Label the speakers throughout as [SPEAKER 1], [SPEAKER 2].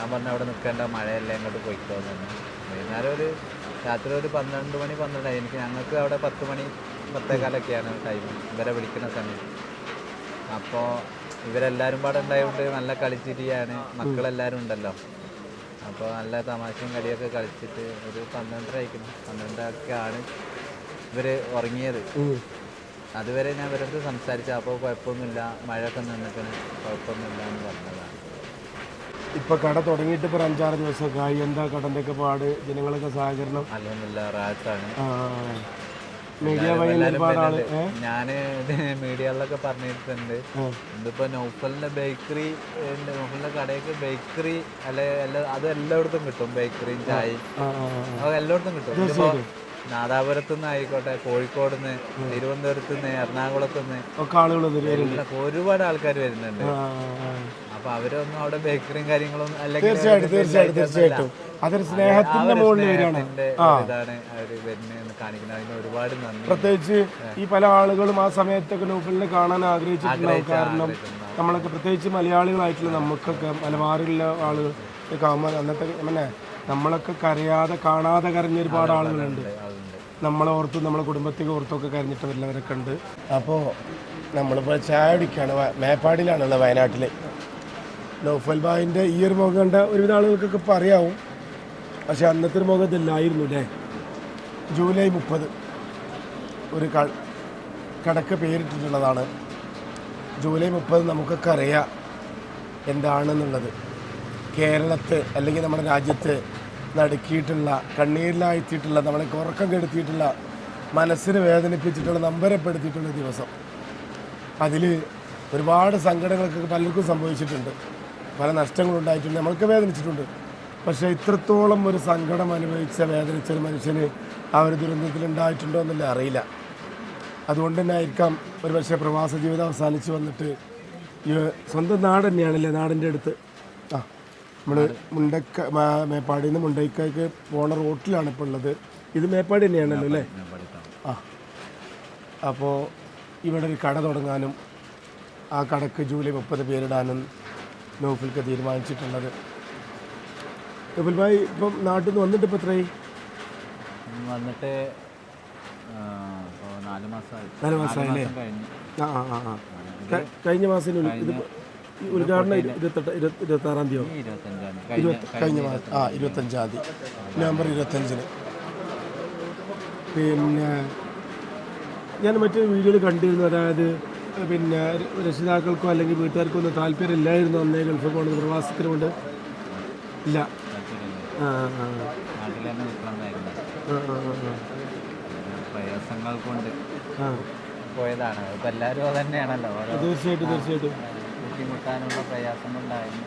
[SPEAKER 1] ഞാൻ പറഞ്ഞ അവിടെ നിൽക്കേണ്ട മഴയല്ലേ അങ്ങോട്ട് പോയിക്കോന്നു വൈകുന്നേരം ഒരു രാത്രി ഒരു പന്ത്രണ്ട് മണി പന്ത്രണ്ടായി. എനിക്ക് ഞങ്ങൾക്ക് അവിടെ പത്ത് മണി പത്തേകാലൊക്കെയാണ് ടൈം ഇവരെ വിളിക്കുന്ന സമയം. അപ്പോൾ ഇവരെല്ലാവരും പാടെ ഉണ്ടായതുകൊണ്ട് നല്ല കളിച്ചിരിയാണ്. മക്കളെല്ലാവരും ഉണ്ടല്ലോ. അപ്പോൾ നല്ല തമാശയും കളിയൊക്കെ കളിച്ചിട്ട് ഒരു പന്ത്രണ്ടര അയക്കുന്നു പന്ത്രണ്ടൊക്കെ ആണ് ഇവർ ഉറങ്ങിയത് അതുവരെ ഞാൻ ഇവരടുത്ത് സംസാരിച്ചു. അപ്പോൾ കുഴപ്പമൊന്നുമില്ല. മഴയൊക്കെ നിന്നിട്ട് കുഴപ്പമൊന്നുമില്ല എന്ന് പറഞ്ഞതാണ്.
[SPEAKER 2] ഇപ്പൊ കട തുടങ്ങിയിട്ട് ഇപ്പൊ അഞ്ചാറ് ദിവസമൊക്കെ ആയി എന്താ കടന്റെ ഒക്കെ പാട്? ജനങ്ങളൊക്കെ സഹകരണം? ഞാൻ മീഡിയ വഴി ഒരുപാട്
[SPEAKER 1] ആൾ മീഡിയകളിലൊക്കെ പറഞ്ഞിട്ടുണ്ട്. ഇതിപ്പോ നൗഫലിന്റെ ബേക്കറി നൗഫലിന്റെ കടയൊക്കെ ബേക്കറി അല്ലെ അത് എല്ലായിടത്തും കിട്ടും. ബേക്കറിയും ചായയും എല്ലായിടത്തും കിട്ടും. നാദാപുരത്തു നിന്ന് ആയിക്കോട്ടെ കോഴിക്കോട് നിന്ന് തിരുവനന്തപുരത്ത് നിന്ന് എറണാകുളത്ത് നിന്ന് ഒരുപാട് ആൾക്കാർ വരുന്നുണ്ട്. അവരൊന്നും അവിടെ ബേക്കറിയും കാര്യങ്ങളൊന്നും അല്ലെങ്കിൽ
[SPEAKER 2] തീർച്ചയായിട്ടും തീർച്ചയായിട്ടും തീർച്ചയായിട്ടും. അതൊരു സ്നേഹത്തിന്റെ മുകളിൽ വരികയാണ്.
[SPEAKER 1] സ്നേഹത്തിന്റെ ഇതാണ് അവർ വരുന്നതെന്ന് കാണിക്കുന്നത്. അതിന് ഒരുപാട് നന്ദി.
[SPEAKER 2] പ്രത്യേകിച്ച് ഈ പല ആളുകളും ആ സമയത്തൊക്കെ നൗഫലിനെ കാണാൻ ആഗ്രഹിച്ചിട്ടുണ്ടാവും കാരണം നമ്മളൊക്കെ പ്രത്യേകിച്ച് മലയാളികളായിട്ടുള്ള നമുക്കൊക്കെ മലബാറിലെ ആളുകൾ കാണുമ്പോൾ അന്നത്തെ പിന്നെ നമ്മളൊക്കെ കരയാതെ കാണാതെ കരഞ്ഞ ഒരുപാട് ആളുകളുണ്ട്. നമ്മളെ ഓർത്തും നമ്മളെ കുടുംബത്തേക്ക് ഓർത്തൊക്കെ കരഞ്ഞിട്ട് വരുന്നവരൊക്കെ ഉണ്ട്. അപ്പോൾ നമ്മളിപ്പോൾ ചായ കുടിക്കുകയാണ് മേപ്പാടിയിലാണുള്ളത് വയനാട്ടിൽ നൗഫൽ ബായിന്റെ ഈ ഒരു മുഖം കണ്ട ഒരുവിധ ആളുകൾക്കൊക്കെ ഇപ്പോൾ അറിയാവും പക്ഷെ അന്നത്തെ ഒരു മുഖം ഇതില്ലായിരുന്നു അല്ലേ ജൂലൈ മുപ്പത് ഒരു ക കടക്ക് പേരിട്ടിട്ടുള്ളതാണ്. ജൂലൈ മുപ്പത് നമുക്കൊക്കെ അറിയാം എന്താണെന്നുള്ളത്. കേരളത്തെ അല്ലെങ്കിൽ നമ്മുടെ രാജ്യത്ത് നടുക്കിയിട്ടുള്ള കണ്ണീരിലാഴ്ത്തിയിട്ടുള്ള നമ്മളെ ഉറക്കം കെടുത്തിയിട്ടുള്ള മനസ്സിന് വേദനിപ്പിച്ചിട്ടുള്ള നമ്പരപ്പെടുത്തിയിട്ടുള്ള ദിവസം. അതിൽ ഒരുപാട് സങ്കടങ്ങളൊക്കെ പലർക്കും സംഭവിച്ചിട്ടുണ്ട്. പല നഷ്ടങ്ങളുണ്ടായിട്ടുണ്ട്. നമ്മൾക്ക് വേദനിച്ചിട്ടുണ്ട്. പക്ഷേ ഇത്രത്തോളം ഒരു സങ്കടം അനുഭവിച്ച വേദനിച്ച ഒരു മനുഷ്യന് ആ ഒരു ദുരന്തത്തിൽ ദുരന്തത്തിലുണ്ടായിട്ടുണ്ടോ എന്നല്ല അറിയില്ല. അതുകൊണ്ട് തന്നെ ആയിരിക്കാം ഒരു പക്ഷേ പ്രവാസ ജീവിതം അവസാനിച്ച് വന്നിട്ട് സ്വന്തം നാട് തന്നെയാണല്ലേ നാടിന്റെ അടുത്ത്. ആ നമ്മൾ മുണ്ടക്ക മേപ്പാടി മേപ്പാടിയിൽ നിന്ന് മുണ്ടയ്ക്കേക്ക് പോണ റോട്ടിലാണ് ഇപ്പോൾ ഉള്ളത്. ഇത് മേപ്പാടി തന്നെയാണല്ലോ അല്ലേ? ആ അപ്പോൾ ഇവിടെ ഒരു കട തുടങ്ങാനും ആ കടക്ക് ജൂലൈ മുപ്പത് പേരിടാനും നൗഫിൽക്ക് തീരുമാനിച്ചിട്ടുള്ളത്. നൗഫിൽ ഭായി ഇപ്പം നാട്ടിൽ നിന്ന് വന്നിട്ട് ഇപ്പോൾ എത്രയായി
[SPEAKER 1] വന്നിട്ട് നാല് മാസമായി
[SPEAKER 2] നാല് മാസമായില്ലേ? ആ ആ ആ ആ. കഴിഞ്ഞ മാസം ഇത് ഉദ്ഘാടനം ഇരു- ഇരുപത്തെട്ട് ഇരുപത്തി ഇരുപത്താറാം തീയതി.
[SPEAKER 1] കഴിഞ്ഞ
[SPEAKER 2] മാസം. ആ ഇരുപത്തഞ്ചാം തീയതി. നവംബർ ഇരുപത്തഞ്ചിന്. പിന്നെ ഞാൻ മറ്റൊരു വീഡിയോയിൽ കണ്ടിരുന്നു. അതായത് പിന്നെ രക്ഷിതാക്കൾക്കോ അല്ലെങ്കിൽ വീട്ടുകാർക്കോ ഒന്നും താല്പര്യമില്ലായിരുന്നു അന്നേ ഗൾഫിൽ പോകുന്നത് പ്രവാസത്തിന് കൊണ്ട് ഇല്ല. ആ ആ
[SPEAKER 1] പ്രയാസങ്ങൾ കൊണ്ട് പോയതാണ്. ഇപ്പൊ എല്ലാവരും അത് തന്നെയാണല്ലോ. ഓരോ
[SPEAKER 2] തീർച്ചയായിട്ടും തീർച്ചയായിട്ടും.
[SPEAKER 1] ബുദ്ധിമുട്ടാനുള്ള പ്രയാസം കൊണ്ടായിരുന്നു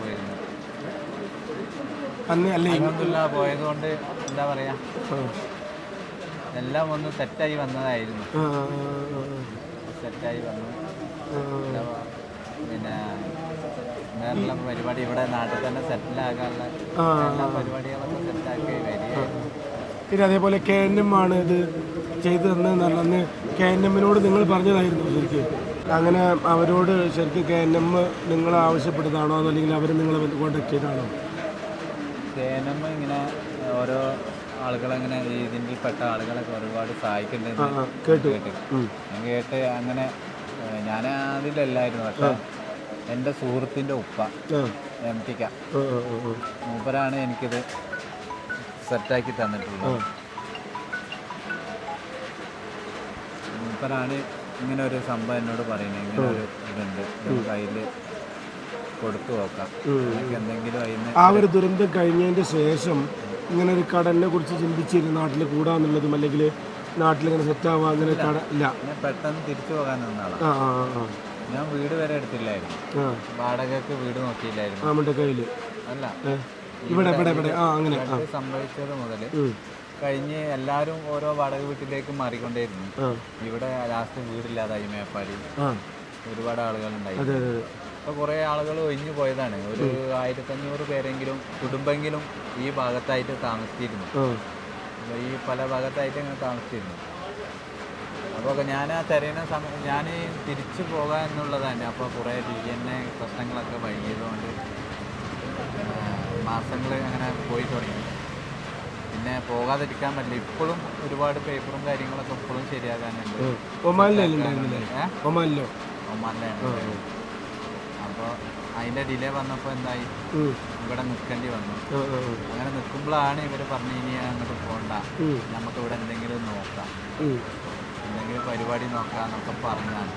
[SPEAKER 1] പോയിരുന്നത്
[SPEAKER 2] അന്ന് അല്ലേ?
[SPEAKER 1] അലഹമില്ല പോയത് കൊണ്ട് എന്താ പറയാ? എല്ലാം ഒന്ന് സെറ്റായി വന്നതായിരുന്നു. സെറ്റായി വന്നു. പിന്നെ വേറെയുള്ള പരിപാടി ഇവിടെ നാട്ടിൽ തന്നെ സെറ്റിലാകാനുള്ള എല്ലാ പരിപാടികളൊക്കെ സെറ്റാക്കി വരിക
[SPEAKER 2] പിന്നെ അതേപോലെ കെ എൻ എം ആണ് ഇത് ചെയ്തു തന്നതെന്നല്ല അന്ന് കെ എൻ എമ്മിനോട് നിങ്ങൾ പറഞ്ഞതായിരുന്നു ശരിക്കും? അങ്ങനെ അവരോട് ശരിക്കും കെ എൻ എം നിങ്ങൾ ആവശ്യപ്പെട്ടതാണോ അതല്ലെങ്കിൽ അവർ നിങ്ങളെ കോൺടാക്ട് ചെയ്താണോ
[SPEAKER 1] കെ എൻ എം ഇങ്ങനെ ഓരോ ആളുകളങ്ങനെ ഇതിന്റെ പെട്ട ആളുകളൊക്കെ ഒരുപാട് സഹായിക്കുന്നുണ്ടെന്ന്
[SPEAKER 2] കേട്ടു.
[SPEAKER 1] കേട്ടു ഞാൻ കേട്ട് അങ്ങനെ ഞാൻ അതിലല്ലായിരുന്നു പക്ഷെ എന്റെ സുഹൃത്തിന്റെ ഉപ്പ എം ടിക്ക. മൂപ്പരാണ് എനിക്കിത് സെറ്റാക്കി തന്നിട്ടുള്ളത്. മൂപ്പരാണ് ഇങ്ങനെ ഒരു സംഭവം എന്നോട് പറയുന്നത്. ഇങ്ങനെ ഒരു ഇതുണ്ട്. ഇത് കയ്യിൽ കൊടുത്തു നോക്കാം. എന്തെങ്കിലും
[SPEAKER 2] ആ ഒരു ദുരന്തം കഴിഞ്ഞതിന്റെ ശേഷം ഇങ്ങനെ ഒരു കടനെ കുറിച്ച് ചിന്തിച്ചിരുന്ന നാട്ടിൽ കൂടാന്നുള്ളതും അല്ലെങ്കിൽ നാട്ടിൽ ഇങ്ങനെ സെറ്റ് ആവാ അങ്ങനെ കട ഇല്ല.
[SPEAKER 1] ഞാൻ പെട്ടെന്ന് തിരിച്ചു പോകാൻ
[SPEAKER 2] ആ ആ ആ
[SPEAKER 1] ഞാൻ വീട് വരെ എടുത്തില്ലായിരുന്നു.
[SPEAKER 2] ആ.
[SPEAKER 1] വാടകയ്ക്ക് വീട് നോക്കിയില്ലായിരുന്നു.
[SPEAKER 2] നമ്മുടെ കയ്യിൽ
[SPEAKER 1] അല്ല.
[SPEAKER 2] ഇവിടെ ഇവിടെ ഇവിടെ. ആ അങ്ങനെ ആ.
[SPEAKER 1] ഇത് സംഭവിച്ചത് മുതൽ
[SPEAKER 2] ഉം.
[SPEAKER 1] കഴിഞ്ഞ് എല്ലാവരും ഓരോ വാടക വീട്ടിലേക്ക് മാറിക്കൊണ്ടേയിരുന്നു.
[SPEAKER 2] ആ.
[SPEAKER 1] ഇവിടെ ലാസ്റ്റ് വീടില്ലാതായി മേപ്പാടി.
[SPEAKER 2] ആ.
[SPEAKER 1] ഒരുപാട് ആളുകളുണ്ടായി.
[SPEAKER 2] അതെ അതെ അതെ.
[SPEAKER 1] അപ്പോൾ കുറേ ആളുകൾ ഒഴിഞ്ഞു പോയതാണ്. ഒരു ആയിരത്തഞ്ഞൂറ് പേരെങ്കിലും കുടുംബെങ്കിലും ഈ ഭാഗത്തായിട്ട് താമസിച്ചിരുന്നു. ഈ പല ഭാഗത്തായിട്ട് ഇങ്ങനെ താമസിച്ചിരുന്നു. അപ്പോൾ ഞാൻ ആ തെരയുന്ന സമയം ഞാൻ തിരിച്ചു പോകാൻ എന്നുള്ളതാണ്. അപ്പോൾ കുറേ ഡി എൻ എ പ്രശ്നങ്ങളൊക്കെ വൈകിയതുകൊണ്ട് മാസങ്ങൾ അങ്ങനെ പോയി തുടങ്ങി. പിന്നെ പോകാതിരിക്കാൻ പറ്റില്ല. ഇപ്പോഴും ഒരുപാട് പേപ്പറും കാര്യങ്ങളൊക്കെ ഇപ്പോഴും ശരിയാകാനുണ്ട്.
[SPEAKER 2] ഒമാനിലോ?
[SPEAKER 1] ഒമാനിലാണ്. അപ്പോൾ അതിന്റെ ഡിലേ വന്നപ്പോൾ എന്തായി. ഇവിടെ നിൽക്കേണ്ടി വന്നു. അങ്ങനെ നിൽക്കുമ്പോഴാണ് ഇവർ പറഞ്ഞു ഇനി അങ്ങോട്ട് പോകണ്ട
[SPEAKER 2] ഉം.
[SPEAKER 1] നമുക്ക് ഇവിടെ എന്തെങ്കിലും നോക്കാം. എന്തെങ്കിലും പരിപാടി നോക്കാം എന്നൊക്കെ പറഞ്ഞാണ്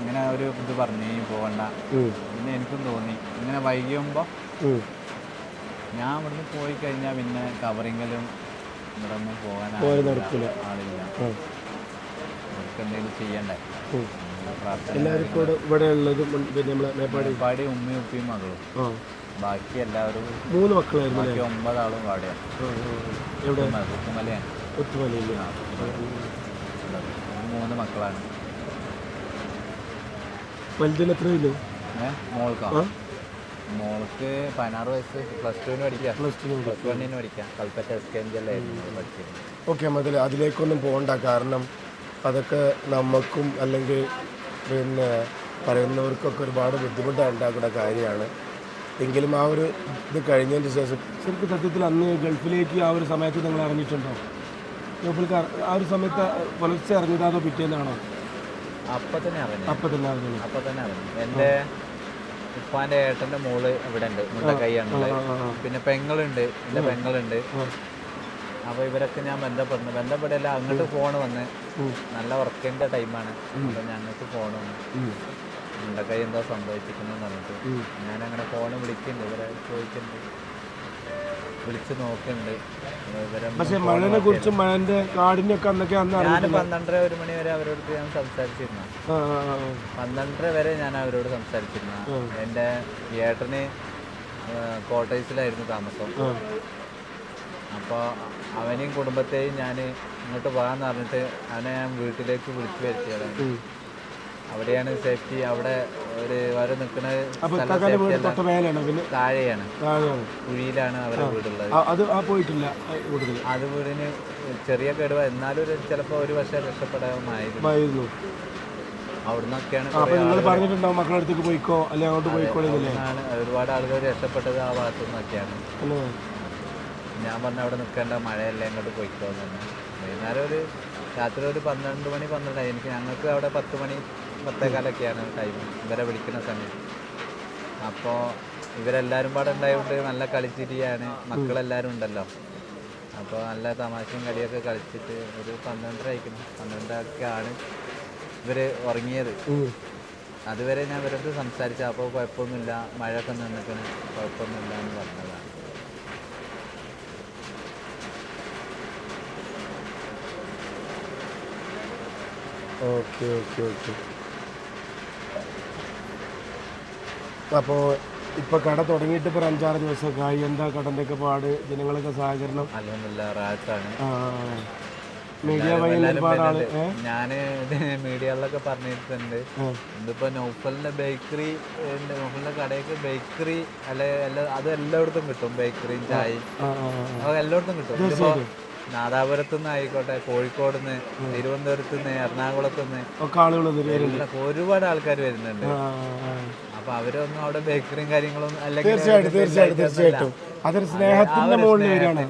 [SPEAKER 1] ഇങ്ങനെ ഒരു ഇത് പറഞ്ഞു ഇനി പോകണ്ട. പിന്നെ എനിക്കും തോന്നി. ഇങ്ങനെ വൈകിയുമ്പോൾ ഞാൻ ഇവിടുന്ന് പോയി കഴിഞ്ഞാൽ പിന്നെ കവറിങ്ങിലും ഇവിടെ ഒന്നും പോകാൻ ആളില്ല. അവർക്ക് എന്തെങ്കിലും ചെയ്യണ്ടേ?
[SPEAKER 2] ഉം. കൂടെ ഇവിടെ ഉള്ളതും പിന്നെ നമ്മളെ മേപ്പാടി.
[SPEAKER 1] മേപ്പാടി ഉമ്മയും ഉപ്പയും മകളും. ബാക്കി എല്ലാവരും
[SPEAKER 2] മൂന്ന് മക്കളായിരുന്നു
[SPEAKER 1] ബാക്കി ഒമ്പതാളും
[SPEAKER 2] വാടയാണ്. എവിടെ?
[SPEAKER 1] കുത്തുമലയാണ്
[SPEAKER 2] ഒത്തുമലയിൽ
[SPEAKER 1] മൂന്ന് മക്കളാണ്.
[SPEAKER 2] വലുതിന് എത്ര ഇല്ലോ
[SPEAKER 1] ഏ മോൾക്കാ? മോൾക്ക് പതിനാറ് വയസ്സ്. പ്ലസ് ടുവിന് പഠിക്കാം.
[SPEAKER 2] പ്ലസ് ടു
[SPEAKER 1] പ്ലസ് വണ്ണിന് പഠിക്കാം. Kalpetta S K M J എല്ലായിരുന്നു പഠിച്ചിരുന്നത്
[SPEAKER 2] ഓക്കെ മുതൽ അതിലേക്കൊന്നും പോകണ്ട. കാരണം അതൊക്കെ നമുക്കും അല്ലെങ്കിൽ പിന്നെ പറയുന്നവർക്കൊക്കെ ഒരുപാട് ബുദ്ധിമുട്ട് ഉണ്ടാക്കുന്ന കാര്യമാണ്. എങ്കിലും ആ ഒരു ഇത് കഴിഞ്ഞതിന് ശേഷം ശരിക്കും സത്യത്തിൽ അന്ന് ഗൾഫിലേക്ക് ആ ഒരു സമയത്ത് നിങ്ങൾ ഇറങ്ങിയിട്ടുണ്ടോ ഗൾഫിൽക്ക് ആ ഒരു സമയത്ത് പുലർച്ചെ ഇറങ്ങിയതാണോ പിറ്റേന്നാണോ?
[SPEAKER 1] അപ്പം തന്നെ അറിഞ്ഞു.
[SPEAKER 2] അപ്പം തന്നെ ഇറങ്ങി
[SPEAKER 1] അപ്പം തന്നെ അറിഞ്ഞു. എന്റെ ഉപ്പാന്റെ ഏട്ടന്റെ മോൾ ഇവിടെ ഉണ്ട് മുണ്ടക്കൈയാണുള്ളത്. പിന്നെ പെങ്ങളുണ്ട്. എന്റെ പെങ്ങളുണ്ട്. അപ്പോൾ ഇവരൊക്കെ ഞാൻ ബന്ധപ്പെടുന്നു. ബന്ധപ്പെടല്ല. അങ്ങോട്ട് ഫോൺ വന്ന്. നല്ല വർക്കിന്റെ ടൈമാണ്. അപ്പോൾ ഞങ്ങൾക്ക് ഫോണും വന്നു. കൈ എന്താ സംഭവിച്ചിരിക്കുന്നത് പറഞ്ഞിട്ട്.
[SPEAKER 2] ഞാൻ
[SPEAKER 1] ഞാനങ്ങനെ ഫോൺ വിളിക്കുന്നുണ്ട്. ഇവരെ ചോദിക്കുന്നുണ്ട്. വിളിച്ച് നോക്കുന്നുണ്ട്.
[SPEAKER 2] പക്ഷെ മഴനെ കുറിച്ച് മഴന്റെ കാടിനൊക്കെ അന്നൊക്കെ അന്ന്
[SPEAKER 1] ഞാൻ പന്ത്രണ്ടര ഒരു മണി വരെ അവരോട് ഞാൻ സംസാരിച്ചിരുന്നു. പന്ത്രണ്ടര വരെ ഞാൻ അവരോട് സംസാരിച്ചിരുന്നു.
[SPEAKER 2] എന്റെ
[SPEAKER 1] എന്റെ ഏട്ടന് കോട്ടേഴ്സിലായിരുന്നു താമസം. അപ്പോൾ അവനെയും കുടുംബത്തെയും ഞാൻ ഇങ്ങോട്ട് പോകാന്ന് പറഞ്ഞിട്ട് അവനെ ഞാൻ വീട്ടിലേക്ക് വിളിച്ചു വരുത്തിയതാണ്.
[SPEAKER 2] ഉം.
[SPEAKER 1] അവിടെയാണ് സേഫ്റ്റി അവിടെ ഒരു അവർ നിൽക്കുന്ന താഴെയാണ്. കുഴിയിലാണ് അവരുടെ വീടുള്ളത്.
[SPEAKER 2] അത് പോയിട്ടില്ല
[SPEAKER 1] അത് വീടിന് ചെറിയ കേടുവ എന്നാലും ഒരു ചിലപ്പോൾ ഒരു വർഷം രക്ഷപ്പെടാമായിരുന്നു. അവിടുന്നൊക്കെയാണ്
[SPEAKER 2] പറഞ്ഞിട്ടുണ്ടാവും മക്കളുടെ അടുത്തേക്ക് പോയിക്കോ അങ്ങോട്ട്
[SPEAKER 1] ആണ് ഒരുപാട് ആളുകൾ രക്ഷപ്പെട്ടത് ആ ഭാഗത്തു നിന്നൊക്കെയാണ് ഞാൻ പറഞ്ഞ അവിടെ നിൽക്കേണ്ട മഴയല്ലേ ഇങ്ങോട്ട് പോയിക്കോന്ന് തന്നെ വൈകുന്നേരം ഒരു രാത്രി ഒരു പന്ത്രണ്ട് മണി പന്ത്രണ്ടായി എനിക്ക് ഞങ്ങൾക്ക് അവിടെ പത്ത് മണി പത്തേക്കാലൊക്കെയാണ് ടൈം ഇവരെ വിളിക്കുന്ന സമയം. അപ്പോൾ ഇവരെല്ലാവരും പാടെ ഉണ്ടായതുകൊണ്ട് നല്ല കളിച്ചിരിയാണ്. മക്കളെല്ലാവരും ഉണ്ടല്ലോ. അപ്പോൾ നല്ല തമാശയും കളിയൊക്കെ കളിച്ചിട്ട് ഒരു പന്ത്രണ്ടര ആയിക്കുന്നു. പന്ത്രണ്ടരക്കാണ് ഇവർ ഉറങ്ങിയത്. അതുവരെ ഞാൻ ഇവരടുത്ത് സംസാരിച്ചു. അപ്പോൾ കുഴപ്പമൊന്നുമില്ല. മഴയൊക്കെ നിന്നിക്കണ്. കുഴപ്പമൊന്നുമില്ല എന്ന് പറഞ്ഞതാണ്.
[SPEAKER 2] Okay okay okay. അപ്പോൾ ഇപ്പോൾ കട തുടങ്ങിയിട്ട് ഇപ്പോൾ ഒരു അഞ്ചാറ് ദിവസമൊക്കെ ആയി എന്താ കടന്റെ ഒക്കെ പാട്? ജനങ്ങളൊക്കെ സഹകരണം? മീഡിയ വഴി ഒരുപാട് ആൾ ഏ?
[SPEAKER 1] ഞാൻ മീഡിയകളിലൊക്കെ പറഞ്ഞിട്ടുണ്ട്. ഇതിപ്പോ നൗഫലിന്റെ ബേക്കറി നൗഫലിന്റെ കടയൊക്കെ ബേക്കറി അല്ലെ അത് എല്ലായിടത്തും കിട്ടും. ബേക്കറിയും ചായ. എല്ലായിടത്തും കിട്ടും. നാദാപുരത്ത് നിന്ന് ആയിക്കോട്ടെ കോഴിക്കോട് നിന്ന് തിരുവനന്തപുരത്ത് നിന്ന് എറണാകുളത്ത് നിന്ന്
[SPEAKER 2] ഒക്കെ ആളുകൾ വരുന്നുണ്ട്.
[SPEAKER 1] ഒരുപാട് ആൾക്കാർ വരുന്നുണ്ട്. അപ്പൊ അവരൊന്നും അവിടെ ബേക്കറിയും കാര്യങ്ങളൊന്നും അല്ലെങ്കിൽ
[SPEAKER 2] തീർച്ചയായിട്ടും തീർച്ചയായിട്ടും തീർച്ചയായിട്ടും. അതൊരു സ്നേഹത്തിന്റെ മുകളിൽ വരികയാണ്.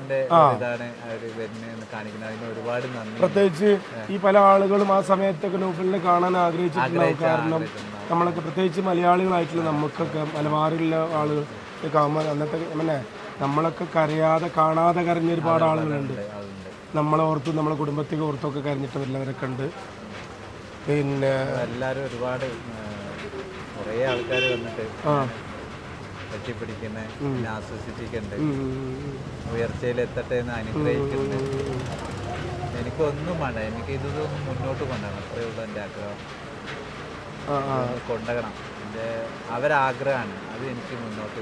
[SPEAKER 1] ഒരുപാട് നന്ദി.
[SPEAKER 2] പ്രത്യേകിച്ച് ഈ പല ആളുകളും ആ സമയത്തൊക്കെ നോക്കലിനെ കാണാൻ ആഗ്രഹിച്ചിട്ടുണ്ടാവും. കാരണം നമ്മളൊക്കെ പ്രത്യേകിച്ച് മലയാളികളായിട്ടുള്ള നമുക്കൊക്കെ മലബാറിലുള്ള ആളുകൾ അന്നത്തെ പിന്നെ നമ്മളൊക്കെ കരയാതെ കാണാതെ കരഞ്ഞ ഒരുപാട് ആളുകളുണ്ട്. നമ്മളെ ഓർത്തും നമ്മളെ കുടുംബത്തെ ഓർത്തൊക്കെ കരഞ്ഞിട്ട് വരുന്നവരൊക്കെ ഉണ്ട്. പിന്നെ
[SPEAKER 1] എല്ലാരും ഒരുപാട് കുറേ ആൾക്കാർ വന്നിട്ട്
[SPEAKER 2] ആ.
[SPEAKER 1] കെട്ടിപ്പിടിക്കുന്ന എന്നെ ആശ്വസിപ്പിക്കുന്നുണ്ട്. അനുഗ്രഹിക്കുന്നുണ്ട്. എനിക്കൊന്നും വേണ്ട എനിക്ക് ഇതൊന്നും മുന്നോട്ട് കൊണ്ടുപോകണം. അത്രയുള്ള എന്റെ ആഗ്രഹം. കൊണ്ടുപോകണം. എന്റെ അവരാഗ്രഹമാണ്. അത് എനിക്ക് മുന്നോട്ട്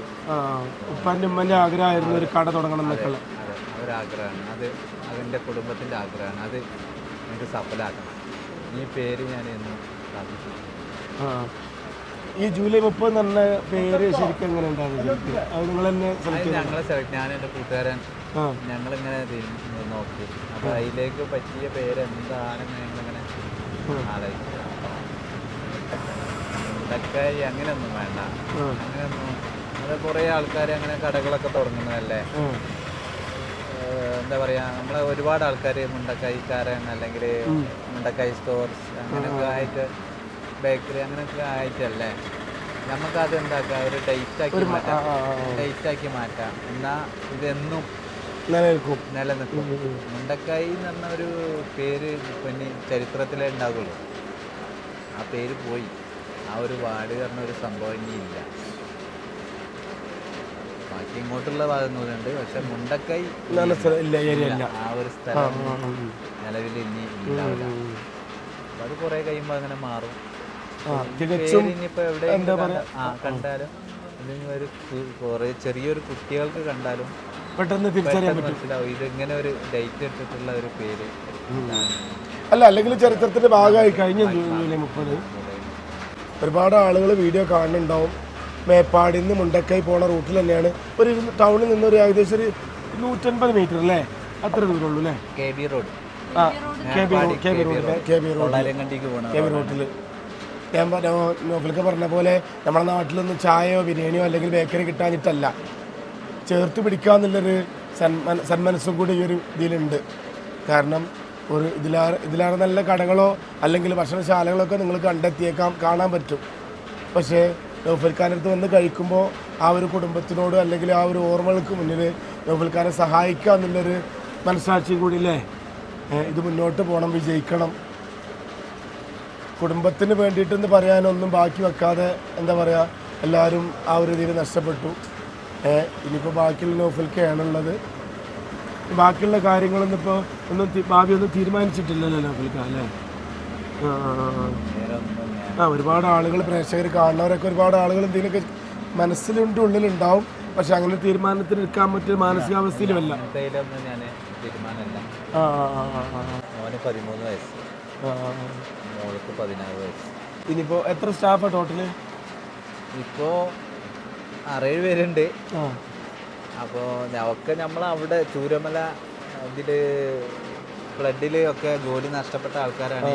[SPEAKER 2] ഉപ്പാന്റെ ഉമ്മന്റെ ആഗ്രഹമായിരുന്നു ഒരു കട തുടങ്ങണം എന്നൊക്കെ ഉള്ള
[SPEAKER 1] അതെ അവരാഗ്രഹമാണ്. അത് അതെന്റെ കുടുംബത്തിന്റെ ആഗ്രഹമാണ്. അത് എനിക്ക് സഫലാക്കണം. ഈ പേര് ഞാൻ എന്നും സ്ഥാപിച്ചു
[SPEAKER 2] ഈ ജൂലൈ മുപ്പത് എന്ന് പറഞ്ഞ പേര് ശരിക്കും എങ്ങനെ ഉണ്ടായിരുന്നു ശരിക്കും അത് നിങ്ങൾ തന്നെ
[SPEAKER 1] അത്
[SPEAKER 2] സെലക്ട് ചെയ്തു?
[SPEAKER 1] ഞങ്ങളെ സെലക്ട് ഞാൻ എന്റെ കൂട്ടുകാരൻ
[SPEAKER 2] ആ.
[SPEAKER 1] ഞങ്ങളിങ്ങനെ നോക്കി. അപ്പോൾ അതിലേക്ക് പറ്റിയ പേര് എന്താണെന്ന് ഞങ്ങളിങ്ങനെ ആലോചിച്ചു മുണ്ടക്കായി അങ്ങനെയൊന്നും വേണ്ട. അങ്ങനെയൊന്നും അത് കുറേ ആൾക്കാർ അങ്ങനെ കടകളൊക്കെ തുടങ്ങുന്നതല്ലേ? എന്താ പറയാ നമ്മളെ ഒരുപാട് ആൾക്കാർ മുണ്ടക്കൈക്കാരൻ അല്ലെങ്കിൽ മുണ്ടക്കൈ സ്റ്റോർസ് അങ്ങനെയൊക്കെ ആയിട്ട് ബേക്കറി അങ്ങനെയൊക്കെ ആയിട്ടല്ലേ? നമുക്കത് എന്താക്കാം? ഒരു ഡേറ്റ് ആക്കി മാറ്റാം. ഡേറ്റ് ആക്കി മാറ്റാം. എന്നാ ഇതെന്നും
[SPEAKER 2] നിലനിൽക്കും.
[SPEAKER 1] നിലനിൽക്കും. മുണ്ടക്കായി എന്ന് പറഞ്ഞ ഒരു പേര് പിന്നെ ചരിത്രത്തിലേ ഉണ്ടാകുള്ളൂ ആ പേര് പോയി. ആ ഒരു വാർഡ് പറഞ്ഞ ഒരു സംഭവം ഇനി ഇല്ല. ബാക്കി ഇങ്ങോട്ടുള്ള ഭാഗങ്ങളുണ്ട് പക്ഷെ മുണ്ടക്കൈ
[SPEAKER 2] ഇല്ല ഇല്ല
[SPEAKER 1] ആ ഒരു സ്ഥലം നിലവിൽ ഇനി ഉണ്ടാവില്ല അപ്പൊ അത് കുറെ കഴിയുമ്പോ അങ്ങനെ മാറും. ഇനിയിപ്പോ എവിടെ ആ കണ്ടാലും അല്ലെങ്കിൽ ഒരു കുറെ ചെറിയൊരു കുട്ടികൾക്ക് കണ്ടാലും
[SPEAKER 2] പെട്ടെന്ന് തിരിച്ചറിയാൻ
[SPEAKER 1] മനസ്സിലാവും. ഇത് ഇങ്ങനെ ഒരു ഡേറ്റ് ഇട്ടിട്ടുള്ള ഒരു പേര്
[SPEAKER 2] അല്ല അല്ലെങ്കിൽ ചരിത്രത്തിന്റെ ഭാഗമായി കഴിഞ്ഞ മുപ്പത്. ഒരുപാട് ആളുകൾ വീഡിയോ കാണുന്നുണ്ടാവും. മേപ്പാടിൽ നിന്ന് മുണ്ടക്കൈ പോണ റൂട്ടിൽ തന്നെയാണ്. ഒരു ടൗണിൽ നിന്ന് ഒരു ഏകദേശം ഒരു നൂറ്റൻപത് മീറ്റർ അല്ലേ? അത്ര ദൂരമുള്ളൂ അല്ലേ?
[SPEAKER 1] K B road.
[SPEAKER 2] ആ K B road K B road. K B road.
[SPEAKER 1] കൊള്ളാലങ്കണ്ടിക്ക് പോകണം
[SPEAKER 2] കെ ബി റോട്ടിൽ ഞാൻ പറഞ്ഞ പറഞ്ഞ പോലെ നമ്മുടെ നാട്ടിലൊന്നും ചായയോ ബിരിയാണിയോ അല്ലെങ്കിൽ ബേക്കറി കിട്ടാഞ്ഞിട്ടല്ല. ചേർത്ത് പിടിക്കാന്നുള്ളൊരു സന്മന സന്മനസ്സും കൂടി ഈ ഒരു ഇതിലുണ്ട്. കാരണം ഒരു ഇതിലാ ഇതിലാണ് നല്ല കടകളോ അല്ലെങ്കിൽ ഭക്ഷണശാലകളൊക്കെ നിങ്ങൾ കണ്ടെത്തിയേക്കാം കാണാൻ പറ്റും. പക്ഷേ നൗഫൽഖാനടുത്ത് വന്ന് കഴിക്കുമ്പോൾ ആ ഒരു കുടുംബത്തിനോട് അല്ലെങ്കിൽ ആ ഒരു ഓർമ്മകൾക്ക് മുന്നിൽ നൗഫൽഖാനെ സഹായിക്കുക എന്നുള്ളൊരു മനസ്സാക്ഷിയും കൂടി അല്ലേ ഇത് മുന്നോട്ട് പോകണം വിജയിക്കണം. കുടുംബത്തിന് വേണ്ടിയിട്ടെന്ന് പറയാനൊന്നും ബാക്കി വെക്കാതെ എന്താ പറയുക എല്ലാവരും ആ ഒരു രീതിയിൽ നഷ്ടപ്പെട്ടു. ഇനിയിപ്പോൾ ബാക്കിയുള്ള നോഫൽക്കാണുള്ളത് ബാക്കിയുള്ള കാര്യങ്ങളൊന്നും ഇപ്പോൾ ഒന്നും ഭാവി ഒന്നും തീരുമാനിച്ചിട്ടില്ലല്ലോ നോഫൽക്ക അല്ലേ? ആ, ഒരുപാട് ആളുകൾ പ്രേക്ഷകർ കാണുന്നവരൊക്കെ ഒരുപാട് ആളുകൾ എന്തെങ്കിലുമൊക്കെ മനസ്സിലുണ്ട് ഉള്ളിലുണ്ടാവും. പക്ഷെ അങ്ങനെ തീരുമാനത്തിന് എടുക്കാൻ പറ്റിയ മാനസികാവസ്ഥയിലുമല്ല. ഇനിയിപ്പോ എത്ര സ്റ്റാഫാ ടോട്ടൽ?
[SPEAKER 1] ഇപ്പോ ആറേഴ് പേരുണ്ട്. അപ്പോൾ ഒക്കെ നമ്മൾ അവിടെ ചൂരമല ഇതിൽ ഫ്ലഡിൽ ഒക്കെ ജോലി നഷ്ടപ്പെട്ട ആൾക്കാരാണ്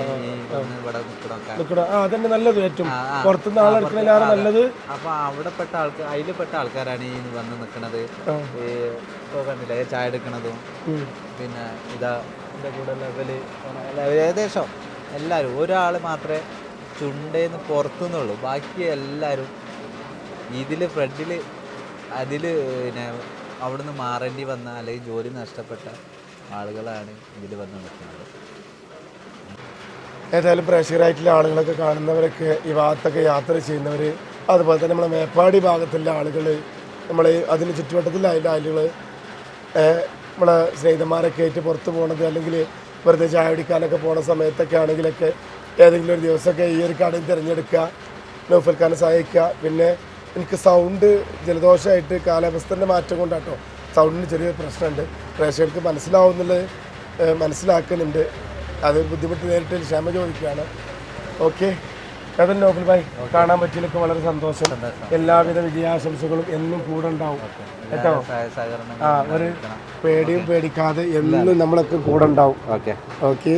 [SPEAKER 1] ഇവിടെ നിൽക്കണമൊക്കെ
[SPEAKER 2] അതന്നെ നല്ലത് ഏറ്റവും. പുറത്തുനിന്ന് ആളെടുക്കണേലാണ് നല്ലത്.
[SPEAKER 1] അപ്പോൾ അവിടെ പെട്ട ആൾക്കാർ അതിൽ പെട്ട ആൾക്കാരാണ് ഈ വന്ന് നിൽക്കണത്. ഇപ്പോൾ കണ്ടില്ലേ ചായ എടുക്കണതും. പിന്നെ ഇതാ എന്റെ കൂടെ ലെവൽ ഏകദേശം എല്ലാവരും ഒരാൾ മാത്രമേ ചുണ്ടേന്ന് പുറത്തുനിന്നുള്ളൂ ബാക്കി എല്ലാരും ഇതിൽ ഫ്രണ്ടിൽ അതിൽ പിന്നെ അവിടുന്ന് മാറേണ്ടി വന്ന അല്ലെങ്കിൽ ജോലി നഷ്ടപ്പെട്ട ആളുകളാണ് ഇതിൽ വന്ന് നിൽക്കുന്നത്.
[SPEAKER 2] ഏതായാലും പ്രേക്ഷകരായിട്ടുള്ള ആളുകളൊക്കെ കാണുന്നവരൊക്കെ ഈ ഭാഗത്തൊക്കെ യാത്ര ചെയ്യുന്നവർ അതുപോലെ തന്നെ നമ്മളെ മേപ്പാടി ഭാഗത്തുള്ള ആളുകൾ നമ്മൾ അതിന് ചുറ്റുവട്ടത്തിലുള്ള അതിന്റെ ആളുകൾ നമ്മളെ സ്നേഹിതന്മാരൊക്കെ ആയിട്ട് പുറത്ത് പോകണത് അല്ലെങ്കിൽ വെറുതെ ചായ കുടിക്കാനൊക്കെ പോണ സമയത്തൊക്കെ ആണെങ്കിലൊക്കെ ഏതെങ്കിലും ഒരു ദിവസമൊക്കെ ഈ ഒരു കടയിൽ തിരഞ്ഞെടുക്കുക നൗഫൽ ഖാനെ സഹായിക്കുക പിന്നെ എനിക്ക് സൗണ്ട് ജലദോഷമായിട്ട് കാലാവസ്ഥന്റെ മാറ്റം കൊണ്ടാട്ടോ സൗണ്ടിന് ചെറിയൊരു പ്രശ്നമുണ്ട്. പ്രേക്ഷകർക്ക് മനസ്സിലാവുന്നുള്ളത് ഏഹ് മനസ്സിലാക്കുന്നുണ്ട്. അത് ബുദ്ധിമുട്ട് നേരിട്ട് ക്ഷമ ചോദിക്കുകയാണ്. ഓക്കെ. കഥൻ നോബൽ ഭായ് കാണാൻ പറ്റിയതിലൊക്കെ വളരെ സന്തോഷം. എല്ലാവിധ വിജയാശംസകളും എന്നും കൂടെ ഉണ്ടാവും. കേട്ടോ? ആ ഒരു പേടിയും പേടിക്കാതെ എന്നും നമ്മളൊക്കെ കൂടെ ഉണ്ടാവും. ഓക്കെ.
[SPEAKER 1] ഓക്കെ.